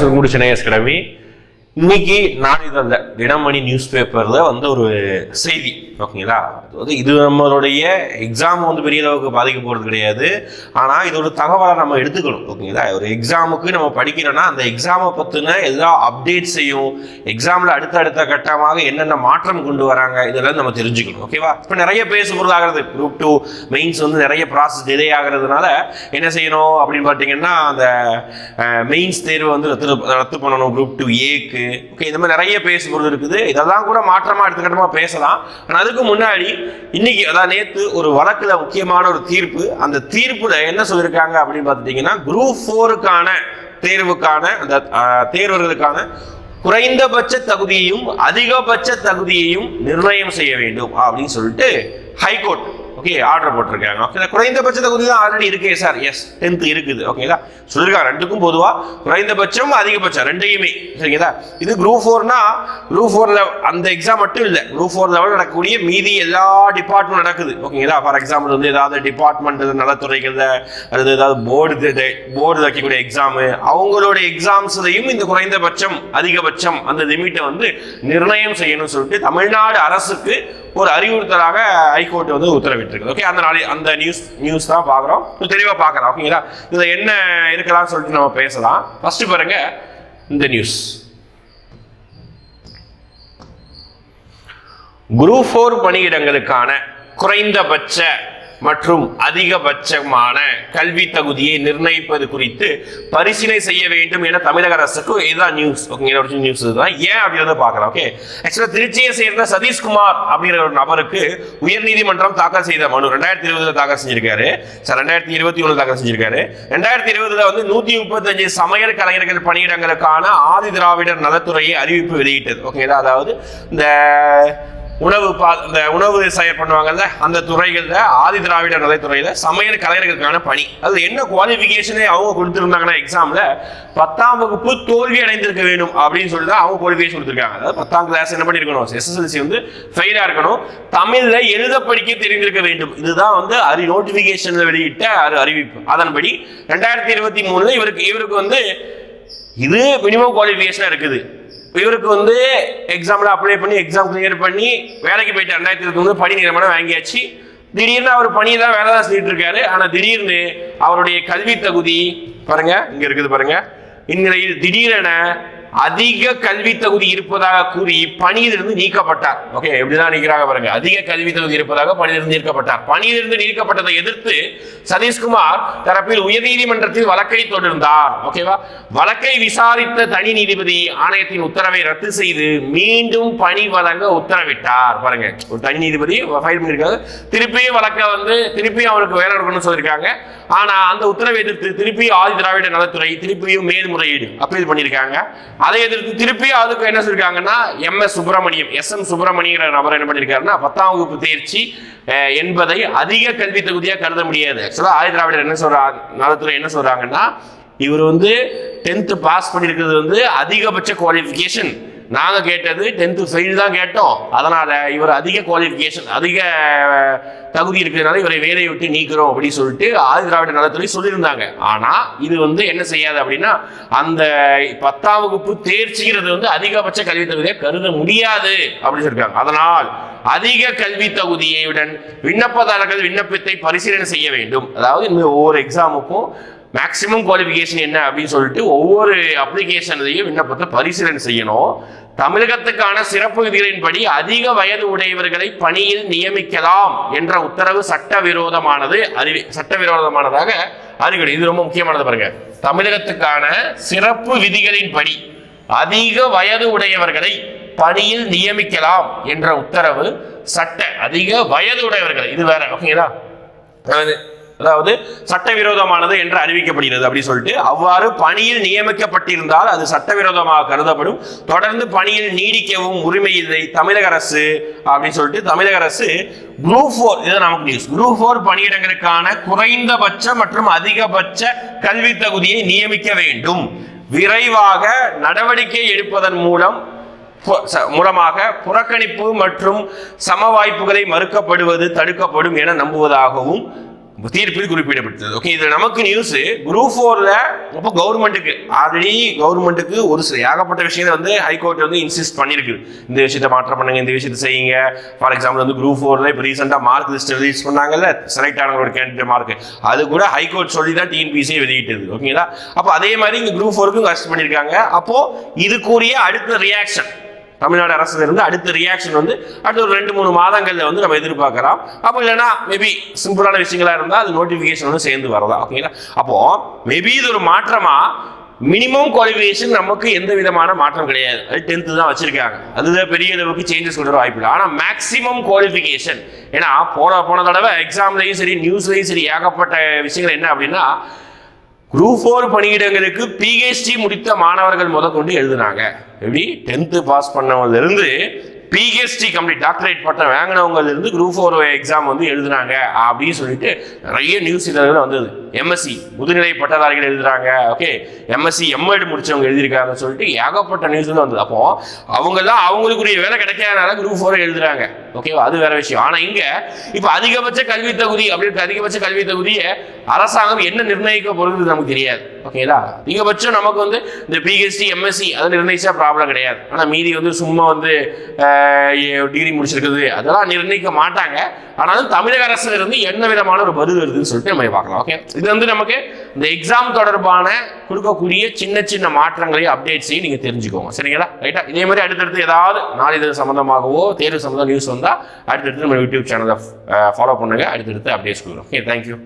So குடு சென்னை இன்னைக்கு நாளிதழில் தினமணி நியூஸ் பேப்பரில் வந்து ஒரு செய்தி ஓகேங்களா? அதாவது இது நம்மளுடைய எக்ஸாம் வந்து பெரிய அளவுக்கு பாதிக்க போகிறது கிடையாது. ஆனால் இதோட தகவலை நம்ம எடுத்துக்கணும் ஓகேங்களா? ஒரு எக்ஸாமுக்கு நம்ம படிக்கிறோன்னா அந்த எக்ஸாமை பற்றின எல்லா அப்டேட்ஸையும் எக்ஸாமில் அடுத்த கட்டமாக என்னென்ன மாற்றம் கொண்டு வராங்க இதெல்லாம் நம்ம தெரிஞ்சுக்கணும் ஓகேவா? இப்போ நிறைய பேசுபொருளாகிறது குரூப் டூ மெயின்ஸ் வந்து நிறைய ப்ராசஸ் டிலே ஆகிறதுனால என்ன செய்யணும் அப்படின்னு பார்த்தீங்கன்னா அந்த மெயின்ஸ் தேர்வு வந்து ரத்து ரத்து பண்ணணும் குரூப் டூ ஏக்கு ஓகே இந்த மாதிரி நிறைய பேசுபொருள் இருக்குது. இதெல்லாம் கூட மாற்றமாக அடுத்தக்கட்டமாக பேசலாம். ஆனால் அதுக்கு முன்னாடி இன்னைக்கு அதான் நேற்று ஒரு வழக்கில் முக்கியமான ஒரு தீர்ப்பு. அந்த தீர்ப்பில் என்ன சொல்லியிருக்காங்க அப்படின்னு பார்த்துட்டீங்கன்னா குரூப் ஃபோருக்கான தேர்வுக்கான அந்த தேர்வர்களுக்கான குறைந்தபட்ச தகுதியையும் அதிகபட்ச தகுதியையும் நிர்ணயம் செய்ய வேண்டும் அப்படின்னு சொல்லிட்டு ஹைகோர்ட் ஓகே ஆர்டர் போட்டிருக்காங்க. ஓகே குறைந்தபட்ச தகுதி தான் ஆல்ரெடி இருக்கே சார் எஸ் டென்த் இருக்குது. ஓகேங்களா சொல்லியிருக்காங்க ரெண்டுக்கும் பொதுவாக குறைந்தபட்சம் அதிகபட்சம் ரெண்டையுமே. சரிங்களா? இது குரூப் ஃபோர்னா குரூப் லெவல் அந்த எக்ஸாம் மட்டும் இல்லை. குரூப் ஃபோர் லெவல் நடக்கக்கூடிய மீதி எல்லா டிபார்ட்மெண்ட் நடக்குது. ஓகேங்களா ஃபார் எக்ஸாம்பிள் வந்து ஏதாவது டிபார்ட்மெண்ட் நலத்துறைகளில் அல்லது ஏதாவது போர்டு போர்டு வைக்கக்கூடிய எக்ஸாமு அவங்களோட எக்ஸாம்ஸ்லையும் இந்த குறைந்தபட்சம் அதிகபட்சம் அந்த லிமிட்டை வந்து நிர்ணயம் செய்யணும்னு சொல்லிட்டு தமிழ்நாடு அரசுக்கு ஒரு அறிவுறுத்தலாக ஹைகோர்ட் வந்து உத்தரவிட்டிருக்கு ஓகே அந்த நாளை அந்த நியூஸ் நியூஸ் தான் பார்க்குறோம். தெளிவாக பார்க்குறோம் ஓகேங்களா இதில் என்ன இருக்கலாம்னு சொல்லிட்டு நம்ம பேசலாம். ஃபர்ஸ்ட் பாருங்க இந்த நியூஸ் குரூப் ஃபோர் பணியிடங்களுக்கான குறைந்தபட்ச மற்றும் அதிகபட்சமான கல்வி தகுதியை நிர்ணயிப்பது குறித்து பரிசீலனை செய்ய வேண்டும் என தமிழக அரசுக்கு இதுதான் நியூஸ் ஓகே நியூஸ் இதுதான். ஏன் அப்படின்றத பார்க்கலாம் ஓகே ஆக்சுவலாக திருச்சியை சேர்ந்த சதீஷ்குமார் அப்படிங்கிற ஒரு நபருக்கு உயர்நீதிமன்றம் தாக்கல் செய்த மனு. ரெண்டாயிரத்தி இருபதுல தாக்கல் செஞ்சிருக்காரு. சார் ரெண்டாயிரத்தி இருபத்தி ஒன்று தாக்கல் செஞ்சிருக்காரு. ரெண்டாயிரத்தி இருபதுல வந்து நூத்தி முப்பத்தஞ்சு சமையல் கலைஞர்கள் பணியிடங்களுக்கான ஆதி திராவிடர் நலத்துறையை அறிவிப்பு வெளியிட்டது. ஓகேங்களா அதாவது இந்த உணவு பா இந்த உணவு செயல் பண்ணுவாங்கல்ல அந்த துறைகளில் ஆதி திராவிடர் நலத்துறையில் சமையல் கலைஞர்களுக்கான பணி. அது என்ன குவாலிஃபிகேஷனே அவங்க கொடுத்துருந்தாங்கன்னா எக்ஸாமில் பத்தாம் வகுப்பு தோல்வி அடைந்திருக்க வேண்டும் அப்படின்னு சொல்லி தான் அவங்க குவாலிஃபிகேஷன் கொடுத்துருக்காங்க. அதாவது பத்தாம் கிளாஸ் என்ன பண்ணியிருக்கணும் எஸ்எஸ்எல்சி வந்து ஃபெயிலாக இருக்கணும். தமிழில் எழுத படிக்க தெரிந்திருக்க வேண்டும். இதுதான் வந்து அறி நோட்டிஃபிகேஷனில் வெளியிட்ட ஒரு அறிவிப்பு. அதன்படி ரெண்டாயிரத்தி இருபத்தி மூணில் இவருக்கு இவருக்கு வந்து இது மினிமம் குவாலிஃபிகேஷனாக இருக்குது. இவருக்கு வந்து எக்ஸாமில் அப்ளை பண்ணி எக்ஸாம் கிளியர் பண்ணி வேலைக்கு போயிட்டு ரெண்டாயிரத்தி இருபத்தி பணி நியமனம் வாங்கியாச்சு. திடீர்னு அவர் பணி தான் வேலை தான் செஞ்சுட்டு இருக்காரு. ஆனால் திடீர்னு அவருடைய கல்வி தகுதி பாருங்க இங்க இருக்குது பாருங்க. இந்நிலையில் திடீரென அதிக கல்வி தகுதி இருப்பதாக கூறி பணியிலிருந்து நீக்கப்பட்டார். ஓகே எப்படிதான் நீக்கிறாங்க பாருங்க. அதிக கல்வி தகுதி இருப்பதாக பணியிலிருந்து நீக்கப்பட்டார். பணியிலிருந்து நீக்கப்பட்டதை எதிர்த்து சதீஷ்குமார் தரப்பில் உயர்நீதிமன்றத்தில் வழக்கை தொடர்ந்தார். ஓகேவா வழக்கை விசாரித்த தனி நீதிபதி ஆணையத்தின் உத்தரவை ரத்து செய்து மீண்டும் பணி வழங்க உத்தரவிட்டார். பாருங்க ஒரு தனி நீதிபதி ஃபைல் பண்ணியிருக்காரு திருப்பியும் வழக்கை வந்து திருப்பியும் அவருக்கு வேலை இருக்கணும்னு சொல்லியிருக்காங்க. ஆனா அந்த உத்தரவை எதிர்த்து திருப்பி ஆதி திராவிட நலத்துறை திருப்பியும் மேல்முறையீடு அப்பீல் பண்ணியிருக்காங்க. அதை எதிர்த்து திருப்பியும் அதுக்கு என்ன சொல்லியிருக்காங்கன்னா M S Subramaniam S M சுப்பிரமணியங்கிற நபர் என்ன பண்ணியிருக்காருன்னா பத்தாம் வகுப்பு தேர்ச்சி அஹ், என்பதை அதிக கல்வி தகுதியாக கருத முடியாது. ஆக்சுவலாக ஆதி திராவிடர் என்ன சொல்கிறாங்க நலத்துறை என்ன சொல்கிறாங்கன்னா இவர் வந்து டென்த்து பாஸ் பண்ணியிருக்கிறது வந்து அதிகபட்ச குவாலிஃபிகேஷன் நாங்கள் கேட்டது டென்த்து ஃபெயில் தான் கேட்டோம். அதனால் இவர் அதிக குவாலிஃபிகேஷன் அதிக தகுதி இருக்கிறதுனால இவரை வேலையை விட்டு நீக்கிறோம் அப்படின்னு சொல்லிட்டு ஆதி திராவிட நலத்துறை சொல்லியிருந்தாங்க. ஆனால் இது வந்து என்ன செய்யாது அப்படின்னா அந்த பத்தாம் வகுப்பு தேர்ச்சிங்கிறது வந்து அதிகபட்ச கல்வி தகுதியை கருத முடியாது அப்படின்னு சொல்லியிருக்காங்க. அதனால் அதிக கல்வி தகுதியுடன் விண்ணப்பதாரர்கள் விண்ணப்பத்தை பரிசீலனை செய்ய வேண்டும். அதாவது இந்த ஒவ்வொரு எக்ஸாமுக்கும் மேக்சிமம் குவாலிஃபிகேஷன் என்ன அப்படின்னு சொல்லிட்டு ஒவ்வொரு அப்ளிகேஷனையும் விண்ணப்பத்தை பரிசீலனை செய்யணும். தமிழகத்துக்கான சிறப்பு விதிகளின்படி அதிக வயது உடையவர்களை பணியில் நியமிக்கலாம் என்ற உத்தரவு சட்டவிரோதமானது அறிவி சட்டவிரோதமானதாக அறிவிக்கணும். இது ரொம்ப முக்கியமானது பாருங்க. தமிழகத்துக்கான சிறப்பு விதிகளின்படி அதிக வயது உடையவர்களை பணியில் நியமிக்கலாம் என்ற உத்தரவு சட்ட அதிக வயது உடையவர்கள் இது வேற ஓகேங்களா அதாவது அதாவது சட்டவிரோதமானது என்று அறிவிக்கப்படுகிறது அப்படின்னு சொல்லிட்டு அவ்வாறு பணியில் நியமிக்கப்பட்டிருந்தால் அது சட்டவிரோதமாக கருதப்படும். தொடர்ந்து பணியில் நீடிக்கவும் உரிமை இல்லை. தமிழக அரசு அப்படின்னு சொல்லிட்டு தமிழக அரசு குரூப் ஃபோர் இது நமக்கு நியூஸ் குரூப் ஃபோர் பணியிடங்களுக்கான குறைந்தபட்ச மற்றும் அதிகபட்ச கல்வி தகுதியை நியமிக்க வேண்டும். விரைவாக நடவடிக்கை எடுப்பதன் மூலம் மூலமாக புறக்கணிப்பு மற்றும் சம வாய்ப்புகளை மறுக்கப்படுவது தடுக்கப்படும் என நம்புவதாகவும் தீர்ப்பில் குறிப்பிடப்பட்டது. ஓகே இது நமக்கு நியூஸ் குரூப் ஃபோர்ல இப்போ கவர்மெண்ட்டுக்கு ஆல்ரெடி கவர்மெண்ட்டுக்கு ஒரு சில ஏகப்பட்ட விஷயத்தை வந்து ஹைகோர்ட் வந்து இன்சிஸ்ட் பண்ணியிருக்குது இந்த விஷயத்த மாற்றம் பண்ணுங்க இந்த விஷயத்தை செய்யுங்க. ஃபார் எக்ஸாம்பிள் வந்து குரூப் ஃபோர்ல இப்போ ரீசெண்டாக மார்க் லிஸ்ட் ரிலீஸ் பண்ணாங்கல்ல செலக்ட் ஆனவங்களோட கேண்டிடேட் மார்க் அது கூட ஹைகோர்ட் சொல்லி தான் டிஎன்பிசி வெளியிட்டது. ஓகேங்களா அப்போ அதே மாதிரி இங்கே குரூப் ஃபோருக்கும் கஷ்டம் பண்ணியிருக்காங்க அப்போ இதுக்குரிய அடுத்த ரியாக்ஷன் தமிழ்நாடு அரசுலேருந்து அடுத்த ரியாக்ஷன் வந்து அடுத்த ஒரு ரெண்டு மூணு மாதங்களில் வந்து நம்ம எதிர்பார்க்கலாம். அப்போ இல்லைன்னா மேபி சிம்பிளான விஷயங்களா இருந்தால் அது நோட்டிஃபிகேஷன் வந்து சேர்ந்து வரதா ஓகேங்களா அப்போ மேபி இது ஒரு மாற்றமா? மினிமம் குவாலிஃபிகேஷன் நமக்கு எந்த விதமான மாற்றம் கிடையாது. அது டென்த்து தான் வச்சிருக்காங்க. அதுதான் பெரிய அளவுக்கு சேஞ்சஸ் கொண்டு வர வாய்ப்பு இல்லை. ஆனால் மேக்ஸிமம் குவாலிஃபிகேஷன் ஏன்னா போன போன தடவை எக்ஸாம்லையும் சரி நியூஸ்லையும் சரி ஏகப்பட்ட விஷயங்கள் என்ன அப்படின்னா குரூப் ஃபோர் பணியிடங்களுக்கு பிஹெச்டி முடித்த மாணவர்கள் முதற்கொண்டு எழுதுனாங்க. எப்படி? டென்த்து பாஸ் பண்ணவங்கலேருந்து பிஹெச்டி கம்ப்ளீட் டாக்டரேட் பட்டம் வாங்கினவங்கலேருந்து குரூப் ஃபோர் எக்ஸாம் வந்து எழுதுனாங்க. அப்படின்னு சொல்லிட்டு நிறைய நியூஸ் இதழ்கள் வந்தது. எம்எஸ்சி முதுநிலை பட்டதாரிகள் எழுதுறாங்க ஓகே எம்எஸ்சி எம்எட் முடிச்சவங்க எழுதியிருக்காங்கன்னு சொல்லிட்டு ஏகப்பட்ட நியூஸ் வந்து வந்தது. அப்போ அவங்கெல்லாம் அவங்களுக்குரிய வேலை கிடைக்காதனால குரூப் ஃபோர் எழுதுறாங்க ஓகேவா அது வேற விஷயம். ஆனா இங்க இப்ப அதிகபட்ச கல்வி தகுதி அப்படின்னு அதிகபட்ச கல்வி தகுதியை அரசாங்கம் என்ன நிர்ணயிக்க போறது நமக்கு தெரியாது ஓகேங்களா அதிகபட்சம் நமக்கு வந்து இந்த பிஹெச்டி எம்எஸ்சி அதை நிர்ணயிச்சா ப்ராப்ளம் கிடையாது. ஆனா மீதி வந்து சும்மா வந்து டிகிரி முடிச்சிருக்குது அதெல்லாம் நிர்ணயிக்க மாட்டாங்க. ஆனாலும் தமிழக அரசுல இருந்து என்ன விதமான ஒரு பதில் வருதுன்னு சொல்லிட்டு நம்ம பார்க்கலாம் ஓகே இது வந்து நமக்கு இந்த எக்ஸாம் தொடர்பான கொடுக்கக்கூடிய சின்ன சின்ன மாற்றங்களையும் அப்டேட்ஸையும் நீங்கள் தெரிஞ்சுக்கோங்க. சரிங்களா? ரைட்டா இதே மாதிரி அடுத்தடுத்து ஏதாவது நாளிதழ் சம்மந்தமாகவோ தேர்வு சம்பந்தம் நியூஸ் வந்தால் அடுத்தடுத்து நம்ம யூடியூப் சேனலை ஃபாலோ பண்ணுங்க. அடுத்தடுத்து அப்டேட்ஸ் கொடுக்குறோம் ஓகே தேங்க்யூ